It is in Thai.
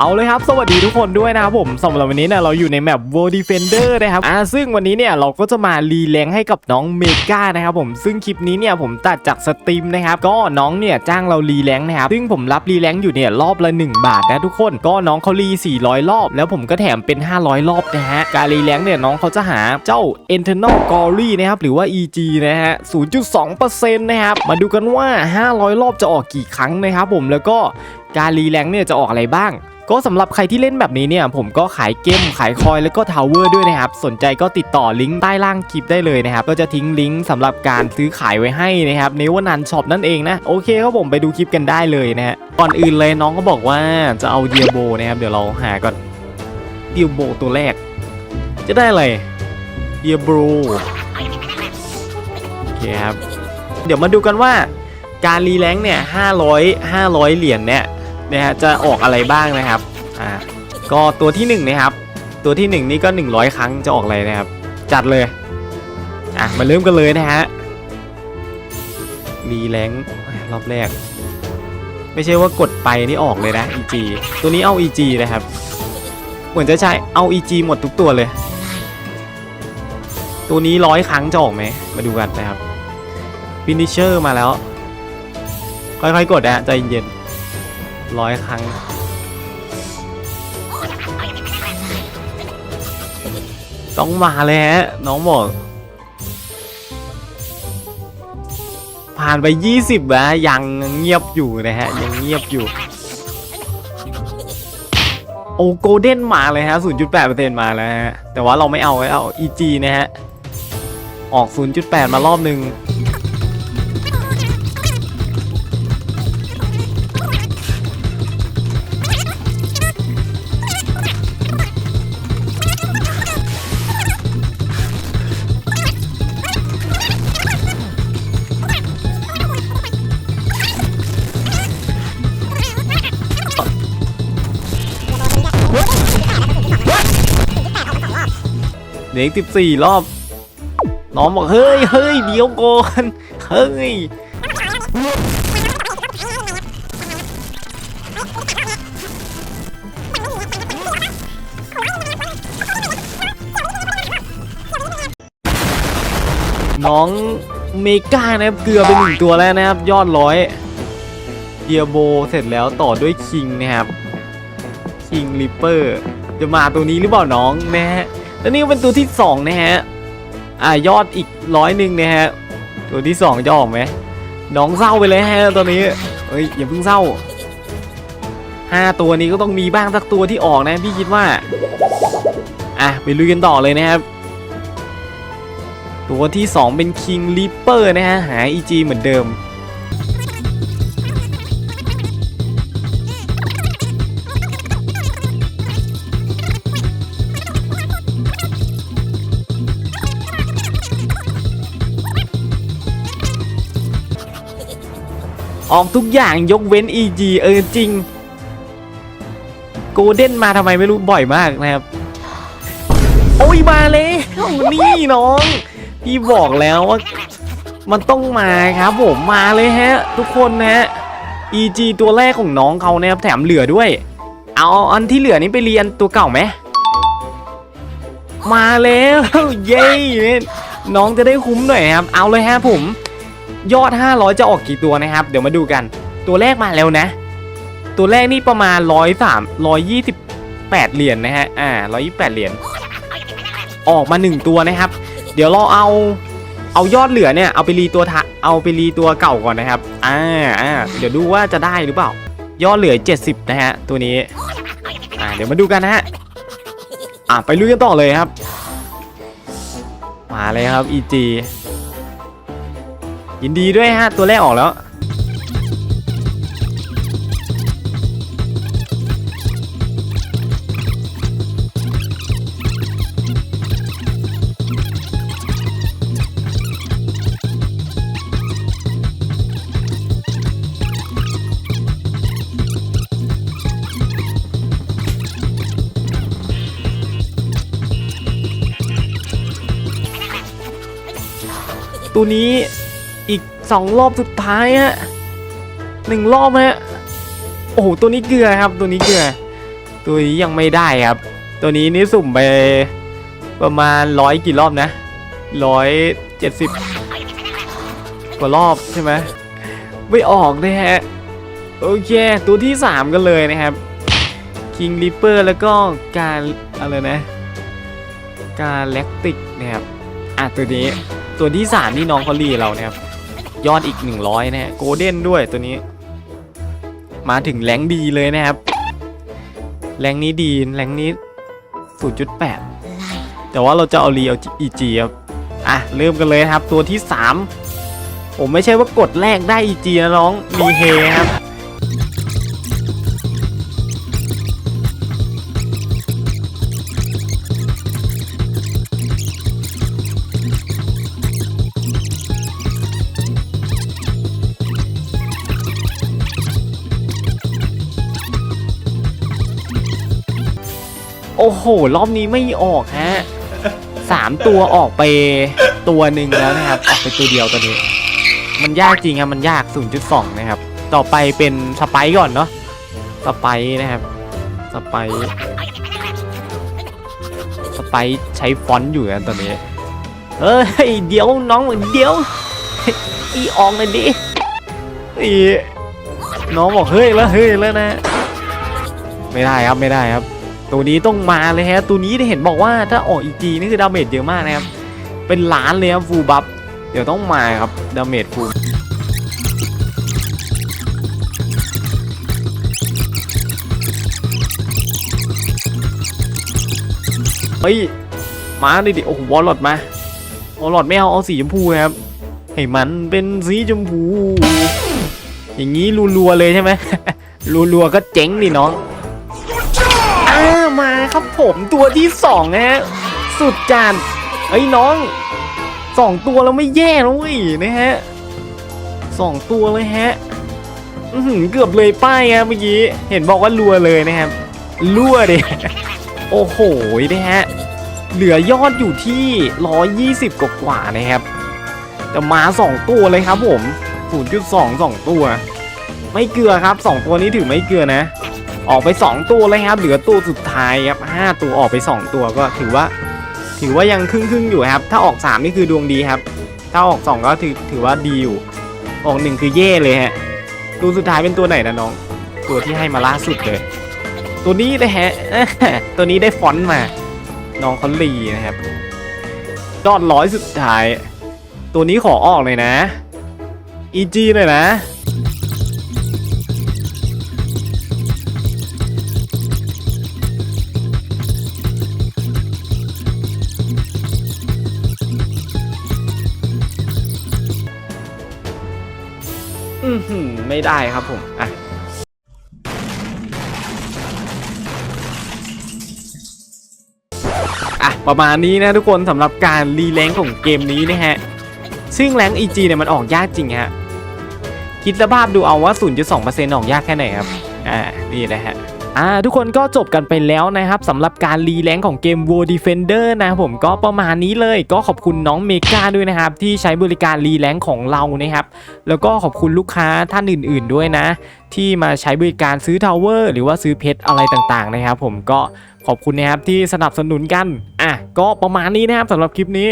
เอาเลยครับ สวัสดีทุกคนด้วยนะครับผมสำหรับวันนี้เนี่ยเราอยู่ในแมป World Defender นะครับอ่าซึ่งวันนี้เนี่ยเราก็จะมารีแลงให้กับน้องเมกานะครับผมซึ่งคลิปนี้เนี่ยผมตัดจากสตรีมนะครับก็น้องเนี่ยจ้างเรารีแลงนะครับซึ่งผมรับรีแลงอยู่เนี่ยรอบละ 1 บาทนะทุกคนก็น้องเขารี 400 รอบ แล้วผมก็แถมเป็น 500 รอบนะฮะการรีแลงเนี่ยน้องเขาจะหาเจ้า internal glory นะครับหรือว่า EG นะฮะ 0.2%นะครับมาดูกันว่า 500 รอบจะออกกี่ครั้งนะครับผมแล้วก็ การรีแลงเนี่ยจะออกอะไรบ้าง ก็สำหรับใครที่เล่นแบบนี้เนี่ย ผมก็ขายเกมขายคอยแล้วก็ทาวเวอร์ด้วยนะครับ สนใจก็ติดต่อลิงก์ใต้ล่างคลิปได้เลยนะครับ ก็จะทิ้งลิงก์สำหรับการซื้อขายไว้ให้นะครับในวันนันช็อปนั่นเองนะ โอเคครับผมไปดูคลิปกันได้เลยนะฮะก่อนอื่นเลยน้องก็บอกว่าจะเอาเดียโบนะครับเดี๋ยวเราหาก่อนเดียโบตัวแรก จะได้อะไรเดียโบโอเคครับเดี๋ยวมาดูกันว่าการรีแลงค์เนี่ย500 500 เหรียญเนี่ย นะฮะจะออกอะไรบ้างนะครับอ่าก็ตัวที่1นะครับ ตัวที่ 1 นี่ก็ 100 ครั้งจะออกอะไรนะครับ จัดเลยอะมาเริ่มกันเลยนะฮะรีแลงรอบแรก ไม่ใช่ว่ากดไปนี่ออกเลยนะ EG ตัวนี้เอา EG นะครับ เหมือนจะใช้เอา EG หมดทุกตัวเลย ตัวนี้ร้อยครั้งจะออกไหมมาดูกันนะครับฟินิเชอร์มาแล้ว ค่อยๆกดนะใจเย็น ร้อยครั้ง ต้องมาเลยฮะ น้องบอก ผ่านไป 20แล้วยังเงียบอยู่นะฮะ ยังเงียบอยู่ โอ้โกลเด้นมาเลยฮะ 0.8%มาแล้วฮะ แต่ว่าเราไม่เอาไว้เอา EG นะฮะ ออก 0.8 มารอบหนึ่ง ลืออีกสิบสี่รอบ น้องบอกเฮ้ยเฮ้ยเดี๋ยวก่อนเฮ้ยน้องเมกานะครับเกลือไปหนึ่งตัวแล้วนะครับ ยอดร้อยเดียโบเสร็จแล้วต่อด้วยคิงนะครับคิงริปเปอร์จะมาตัวนี้หรือเปล่าน้องนะฮะ แล้วนี่เป็นตัวที่สองนะฮะอ่ายอดอีกร้อยหนึ่งนะฮะตัวที่สองจะออกไหมน้องเศร้าไปเลยฮะตอนนี้เฮ้ยอย่าเพิ่งเศร้าห้าตัวนี้ก็ต้องมีบ้างสักตัวที่ออกนะพี่คิดว่าอะไปลุยกันต่อเลยนะครับ ตัวที่ 2 เป็น King Reaper นะฮะหา EG เหมือนเดิม ออกทุกอย่างยกเว้น EG เออจริง โกลเด้นมาทำไมไม่รู้บ่อยมากนะครับ โอ้ยมาแล้วนี่น้อง พี่บอกแล้วว่า มันต้องมาครับผมมาเลยฮะ ทุกคนนะฮะ EG ตัวแรกของน้องเขานะครับแถมเหลือด้วย เอาอันที่เหลือนี้ไปเรียนตัวเก่าไหมมาแล้ว เย้น้องจะได้คุ้มหน่อยครับ เอาเลยฮะผม ยอด 500 จะออกกี่ตัวนะครับ เดี๋ยวมาดูกัน ตัวแรกมาแล้วนะ ตัวแรกนี่ประมาณ 103 128 เหรียญนะฮะ อ่า 128 เหรียญ ออกมา 1 ตัวนะครับ เดี๋ยวเราเอา เอายอดเหลือเนี่ย เอาไปรีตัวทะเอาไปรีตัวเก่าก่อนนะครับ อ่าอ่าเดี๋ยวดูว่าจะได้หรือเปล่า ยอดเหลือ 70 นะฮะ ตัวนี้ อ่า เดี๋ยวมาดูกันนะฮะ อ่าไปลุยกันต่อเลยครับ มาเลยครับ EG ยินดีด้วยฮะ ตัวแรกออกแล้ว ตัวนี้ สองรอบสุดท้ายฮะหนึ่งรอบฮะโอ้โหตัวนี้เกลือครับ ตัวนี้เกลือ ตัวนี้ยังไม่ได้ครับ ตัวนี้นี่สุ่มไปประมาณร้อยกี่รอบนะร้อยเจ็ดสิบกว่ารอบใช่ไหมไม่ออกนะฮะโอเค ตัวที่ 3 กันเลยนะครับ King Reaper แล้วก็การอะไรนะ การแลคติกนะครับ อะตัวนี้ตัวที่3นี่น้องเขารีเรานะครับ ยอดอีก 100 นะฮะโกลเด้นด้วยตัวนี้ มาถึงแรงดีเลยนะครับ แรงนี้ดีแรงนี้ 0.8 แต่ว่าเราจะเอารีเอา EG ครับ อะ เริ่มกันเลยครับตัวที่ 3 ผมไม่ใช่ว่ากดแรกได้อีจีนะน้อง มีเฮครับ อ้โห รอบนี้ไม่ออกฮะสามตัวออกไปตัวหนึ่งแล้วนะครับ ออกไปตัวเดียวตัวนี้ มันยากจริงครับ มันยาก 0.2 นะครับ ต่อไปเป็นสไปก่อนเนาะ สไปนะครับ สไป สไปใช้ฟอนต์อยู่นตอนนี้เฮ้ย เดี๋ยวน้องเดี๋ยว อีออกเลยดิ อีน้องบอกเฮ้ยแล้วเฮ้ยแล้วนะ ไม่ได้ครับไม่ได้ครับ ตัวนี้ต้องมาเลยฮะ ตัวนี้ได้เห็นบอกว่าถ้าออกอีจีนี่คือดาเมจเยอะมากนะครับ เป็นล้านเลยครับฟูบัฟ เดี๋ยวต้องมาครับดาเมจฟูเฮ้ย มาดิดิ โอ้โหวอลลอดมา วอลลอดไม่เอา เอาสีชมพูครับ ให้มันเป็นสีชมพู อย่างนี้รัวๆเลยใช่ไหมรัวๆก็เจ๊งดิน้อง มาครับผมตัวที่สองนะฮะสุดจานเอ้ยน้องสองตัวแล้วไม่แย่นะเว้ยนะฮะสองตัวเลยฮะอือเกือบเลยป้ายครับเมื่อกี้เห็นบอกว่ารัวเลยนะครับรั่วดิโอ้โหนะฮะเหลือยอดอยู่ที่ 120 กว่ากว่านะครับ แต่มาสองตัวเลยครับผม 0.2สองตัว ไม่เกลือครับสองตัวนี้ถือไม่เกลือนะ ออกไป 2 ตัวเลยครับ เหลือตัวสุดท้ายครับ5ตัวออกไป 2 ตัวก็ถือว่า ถือว่ายังครึ่งครึ่งอยู่ครับ ถ้าออก 3 นี่คือดวงดีครับ ถ้าออก 2 ก็ถือถือว่าดีอยู่ ออก 1 คือเย่เลยฮะ ตัวสุดท้ายเป็นตัวไหนนะน้อง ตัวที่ให้มาล่าสุดเลย ตัวนี้นะฮะ ตัวนี้ได้ฟอนต์มา น้องเขาลีนะครับยอดร้อยสุดท้าย ตัวนี้ขอออกเลยนะ EG เลยนะ ไม่ได้ครับผมอะอะประมาณนี้นะทุกคนสำหรับการรีแรงของเกมนี้นะฮะ ซึ่งแรงค์ EG เนี่ยมันออกยากจริงฮะ คิดสภาพดูเอาว่า 0.2%ออกยากแค่ไหนครับ อ่า นี่นะฮะ อ่าทุกคนก็จบกันไปแล้วนะครับสำหรับการรีแรงค์ของเกม War Defender นะครับผมก็ประมาณนี้เลยก็ขอบคุณน้องเมกาด้วยนะครับ ที่ใช้บริการรีแรงค์ของเรานะครับ แล้วก็ขอบคุณลูกค้าท่านอื่น ๆด้วยนะ ที่มาใช้บริการซื้อทาวเวอร์หรือว่าซื้อเพชรอะไรต่างๆนะครับ ผมก็ขอบคุณนะครับที่สนับสนุนกันอะก็ประมาณนี้นะครับสำหรับคลิปนี้